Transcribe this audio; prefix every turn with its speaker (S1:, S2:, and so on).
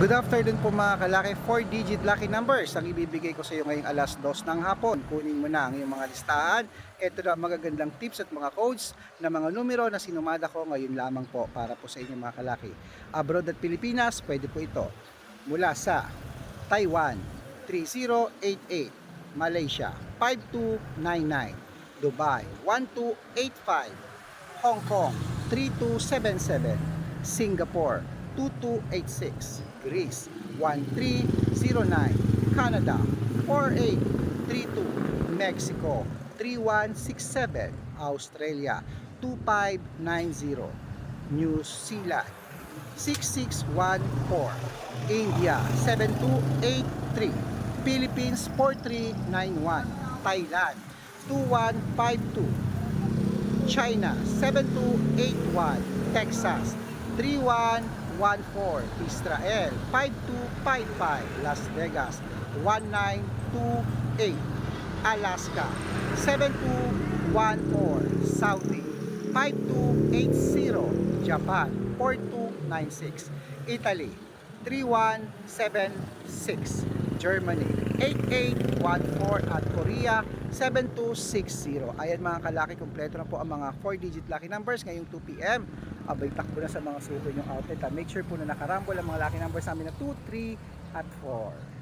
S1: Good afternoon po mga kalaki. 4-digit lucky numbers ang ibibigay ko sa iyo ngayong alas 2 ng hapon. Kunin mo na ang iyong mga listahan. Ito na ang magagandang tips at mga codes na mga numero na sinumada ko ngayon lamang po para po sa inyo mga kalaki. Abroad at Pilipinas, pwede po ito. Mula sa Taiwan, 3088. Malaysia, 5299. Dubai, 1285. Hong Kong 3277, Singapore 2286, Greece 1309, Canada 4832, Mexico 3167, Australia 2590, New Zealand 6614, India 7283, Philippines 4391, Thailand 2152, China 7281, Texas 3114, Israel. 5255, Las Vegas. 1928, Alaska. 7214, Saudi. 5280, Japan. 4296, Italy. 3176, Germany 8814 at Korea 7260. Ayan mga kalaki, kompleto na po ang mga 4-digit lucky numbers ngayong 2pm. Abay, takbo na sa mga suko yung outlet. ha. Make sure po na nakarambol ang mga lucky numbers namin na 2, 3 at 4.